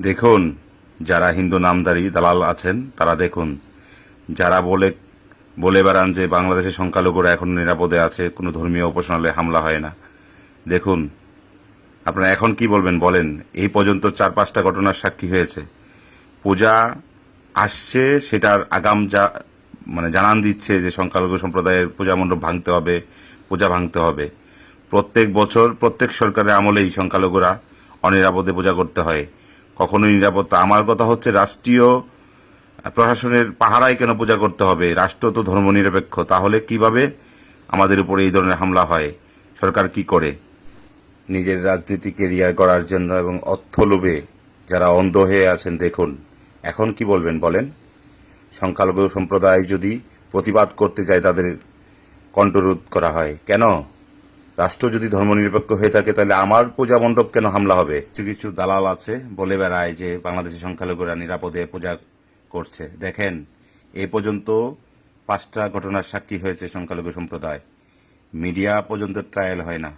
দেখুন, যারা হিন্দু নামধারী দালাল আছেন, তারা দেখুন। যারা বলে বলে বেড়ান যে বাংলাদেশের সংখ্যালঘুরা এখন নিরাপদে আছে, কোনো ধর্মীয় উপাসনালয়ে হামলা হয় না। দেখুন, আপনারা এখন কি বলবেন, বলেন। এই পর্যন্ত চার পাঁচটা ঘটনার সাক্ষী হয়েছে। পূজা আসছে, সেটার আগাম যা মানে জানান দিচ্ছে যে সংখ্যালঘু সম্প্রদায়ের পূজা মণ্ডপ ভাঙতে হবে, পূজা ভাঙতে হবে। প্রত্যেক বছর, প্রত্যেক সরকারের আমলেই সংখ্যালঘুরা অনিরাপদে পূজা করতে হয়। কখনোই নিরাপত্তা। আমার কথা হচ্ছে রাষ্ট্রীয় প্রশাসনের পাহারায় কেন পূজা করতে হবে? রাষ্ট্র তো ধর্মনিরপেক্ষ। তাহলে কীভাবে আমাদের উপরে এই ধরনের হামলা হয়? সরকার কি করে? নিজের রাজনীতি কেরিয়ার করার জন্য এবং অর্থ লোভে যারা অন্ধ হয়ে আছেন, দেখুন। এখন কি বলবেন বলেন? সংখ্যালঘু সম্প্রদায় যদি প্রতিবাদ করতে যায় তাদের কণ্ঠরোধ করা হয়। কেন? রাষ্ট্র যদি ধর্মনিরপেক্ষ হয়ে থাকে, তাহলে আমার পূজা মণ্ডপ কেন হামলা হবে? কিছু কিছু দালাল আছে, বলে বেড়ায় যে বাংলাদেশের সংখ্যালঘুরা নিরাপদে পূজা করছে। দেখেন, এ পর্যন্ত পাঁচটা ঘটনার সাক্ষী হয়েছে সংখ্যালঘু সম্প্রদায়। মিডিয়া পর্যন্ত ট্রায়াল হয় না।